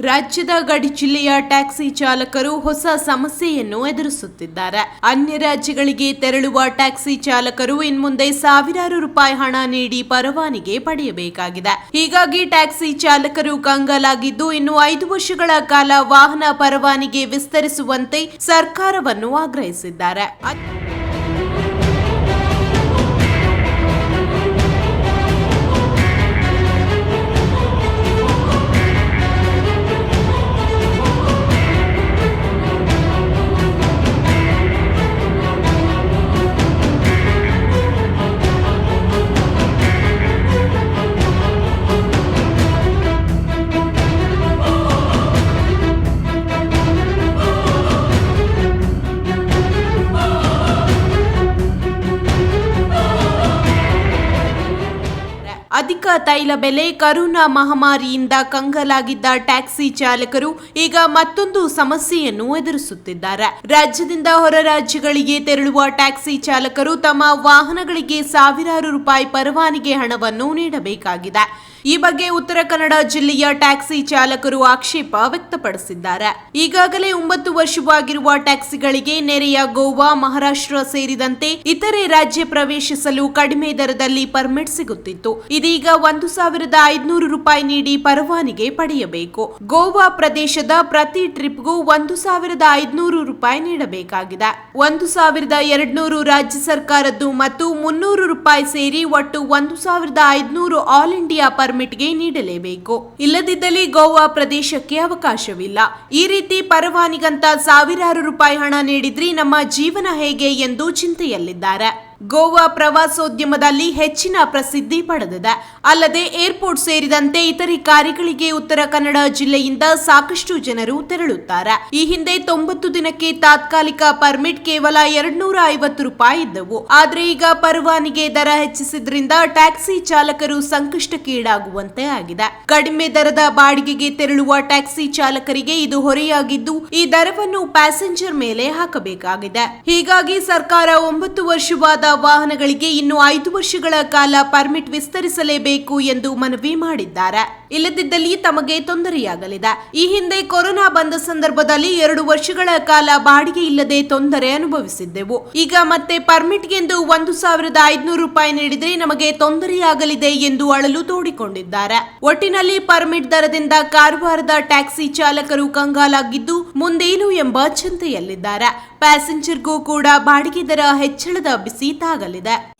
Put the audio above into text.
ರಾಜ್ಯದ ಗಡಿ ಜಿಲ್ಲೆಯ ಟ್ಯಾಕ್ಸಿ ಚಾಲಕರು ಹೊಸ ಸಮಸ್ಯೆಯನ್ನು ಎದುರಿಸುತ್ತಿದ್ದಾರೆ. ಅನ್ಯ ರಾಜ್ಯಗಳಿಗೆ ತೆರಳುವ ಟ್ಯಾಕ್ಸಿ ಚಾಲಕರು ಇನ್ಮುಂದೆ ಸಾವಿರಾರು ರೂಪಾಯಿ ಹಣ ನೀಡಿ ಪರವಾನಿಗೆ ಪಡೆಯಬೇಕಾಗಿದೆ. ಹೀಗಾಗಿ ಟ್ಯಾಕ್ಸಿ ಚಾಲಕರು ಕಂಗಾಲಾಗಿದ್ದು ಇನ್ನು ಐದು ವರ್ಷಗಳ ಕಾಲ ವಾಹನ ಪರವಾನಿಗೆ ವಿಸ್ತರಿಸುವಂತೆ ಸರ್ಕಾರವನ್ನು ಆಗ್ರಹಿಸಿದ್ದಾರೆ. ಅಧಿಕ ತೈಲ ಬೆಲೆ ಕರೋನಾ ಮಹಾಮಾರಿಯಿಂದ ಕಂಗಲಾಗಿದ್ದ ಟ್ಯಾಕ್ಸಿ ಚಾಲಕರು ಈಗ ಮತ್ತೊಂದು ಸಮಸ್ಯೆಯನ್ನು ಎದುರಿಸುತ್ತಿದ್ದಾರೆ. ರಾಜ್ಯದಿಂದ ಹೊರ ರಾಜ್ಯಗಳಿಗೆ ತೆರಳುವ ಟ್ಯಾಕ್ಸಿ ಚಾಲಕರು ತಮ್ಮ ವಾಹನಗಳಿಗೆ ಸಾವಿರಾರು ರೂಪಾಯಿ ಪರವಾನಿಗೆ ಹಣವನ್ನು ನೀಡಬೇಕಾಗಿದೆ. ಈ ಬಗ್ಗೆ ಉತ್ತರ ಕನ್ನಡ ಜಿಲ್ಲೆಯ ಟ್ಯಾಕ್ಸಿ ಚಾಲಕರು ಆಕ್ಷೇಪ ವ್ಯಕ್ತಪಡಿಸಿದ್ದಾರೆ. ಈಗಾಗಲೇ ಒಂಬತ್ತು ವರ್ಷವಾಗಿರುವ ಟ್ಯಾಕ್ಸಿಗಳಿಗೆ ನೆರೆಯ ಗೋವಾ, ಮಹಾರಾಷ್ಟ್ರ ಸೇರಿದಂತೆ ಇತರೆ ರಾಜ್ಯ ಪ್ರವೇಶಿಸಲು ಕಡಿಮೆ ದರದಲ್ಲಿ ಪರ್ಮಿಟ್ ಸಿಗುತ್ತಿತ್ತು. ಇದೀಗ ಒಂದು ಸಾವಿರದ ಐದುನೂರು ರೂಪಾಯಿ ನೀಡಿ ಪರವಾನಿಗೆ ಪಡೆಯಬೇಕು. ಗೋವಾ ಪ್ರದೇಶದ ಪ್ರತಿ ಟ್ರಿಪ್ಗೂ ಒಂದು ಸಾವಿರದ ಐದುನೂರು ರೂಪಾಯಿ ನೀಡಬೇಕಾಗಿದೆ. ಒಂದು ಸಾವಿರದ ಎರಡ್ನೂರು ರಾಜ್ಯ ಸರ್ಕಾರದ್ದು ಮತ್ತು ಮುನ್ನೂರು ರೂಪಾಯಿ ಸೇರಿ ಒಟ್ಟು ಒಂದು ಸಾವಿರದ ಐದುನೂರು ಆಲ್ ಇಂಡಿಯಾ ಪರ್ಮಿಟ್ಗೆ ನೀಡಲೇಬೇಕು. ಇಲ್ಲದಿದ್ದಲ್ಲಿ ಗೋವಾ ಪ್ರದೇಶಕ್ಕೆ ಅವಕಾಶವಿಲ್ಲ. ಈ ರೀತಿ ಪರವಾನಿಗಂತ ಸಾವಿರಾರು ರೂಪಾಯಿ ಹಣ ನೀಡಿದ್ರಿ ನಮ್ಮ ಜೀವನ ಹೇಗೆ ಎಂದು ಚಿಂತೆಯಲ್ಲಿದ್ದಾರೆ. ಗೋವಾ ಪ್ರವಾಸೋದ್ಯಮದಲ್ಲಿ ಹೆಚ್ಚಿನ ಪ್ರಸಿದ್ಧಿ ಪಡೆದಿದೆ. ಅಲ್ಲದೆ ಏರ್ಪೋರ್ಟ್ ಸೇರಿದಂತೆ ಇತರೆ ಕಾರ್ಯಗಳಿಗೆ ಉತ್ತರ ಕನ್ನಡ ಜಿಲ್ಲೆಯಿಂದ ಸಾಕಷ್ಟು ಜನರು ತೆರಳುತ್ತಾರೆ. ಈ ಹಿಂದೆ ತೊಂಬತ್ತು ದಿನಕ್ಕೆ ತಾತ್ಕಾಲಿಕ ಪರ್ಮಿಟ್ ಕೇವಲ ಎರಡ್ನೂರ ಐವತ್ತು ರೂಪಾಯಿ ಇದ್ದವು. ಆದ್ರೆ ಈಗ ಪರವಾನಿಗೆ ದರ ಹೆಚ್ಚಿಸಿದ್ರಿಂದ ಟ್ಯಾಕ್ಸಿ ಚಾಲಕರು ಸಂಕಷ್ಟಕ್ಕೀಡಾಗುವಂತೆ ಆಗಿದೆ. ಕಡಿಮೆ ದರದ ಬಾಡಿಗೆಗೆ ತೆರಳುವ ಟ್ಯಾಕ್ಸಿ ಚಾಲಕರಿಗೆ ಇದು ಹೊರೆಯಾಗಿದ್ದು, ಈ ದರವನ್ನು ಪ್ಯಾಸೆಂಜರ್ ಮೇಲೆ ಹಾಕಬೇಕಾಗಿದೆ. ಹೀಗಾಗಿ ಸರ್ಕಾರ ಒಂಬತ್ತು ವರ್ಷವಾದ ವಾಹನಗಳಿಗೆ ಇನ್ನು ಐದು ವರ್ಷಗಳ ಕಾಲ ಪರ್ಮಿಟ್ ವಿಸ್ತರಿಸಲೇಬೇಕು ಎಂದು ಮನವಿ ಮಾಡಿದ್ದಾರೆ. ಇಲ್ಲದಿದ್ದಲ್ಲಿ ತಮಗೆ ತೊಂದರೆಯಾಗಲಿದೆ. ಈ ಹಿಂದೆ ಕೊರೋನಾ ಬಂದ ಸಂದರ್ಭದಲ್ಲಿ ಎರಡು ವರ್ಷಗಳ ಕಾಲ ಬಾಡಿಗೆ ಇಲ್ಲದೆ ತೊಂದರೆ ಅನುಭವಿಸಿದ್ದೆವು. ಈಗ ಮತ್ತೆ ಪರ್ಮಿಟ್ಗೆಂದು ಒಂದು ಸಾವಿರದ ಐದುನೂರು ರೂಪಾಯಿ ನೀಡಿದರೆ ನಮಗೆ ತೊಂದರೆಯಾಗಲಿದೆ ಎಂದು ಅಳಲು ತೋಡಿಕೊಂಡಿದ್ದಾರೆ. ಒಟ್ಟಿನಲ್ಲಿ ಪರ್ಮಿಟ್ ದರದಿಂದ ಕಾರವಾರದ ಟ್ಯಾಕ್ಸಿ ಚಾಲಕರು ಕಂಗಾಲಾಗಿದ್ದು ಮುಂದೇನು ಎಂಬ ಚಿಂತೆಯಲ್ಲಿದ್ದಾರೆ. ಪ್ಯಾಸೆಂಜರ್ಗೂ ಕೂಡ ಬಾಡಿಗೆ ದರ ಹೆಚ್ಚಳದ ಬಿಸಿ ತಾಗಲಿದೆ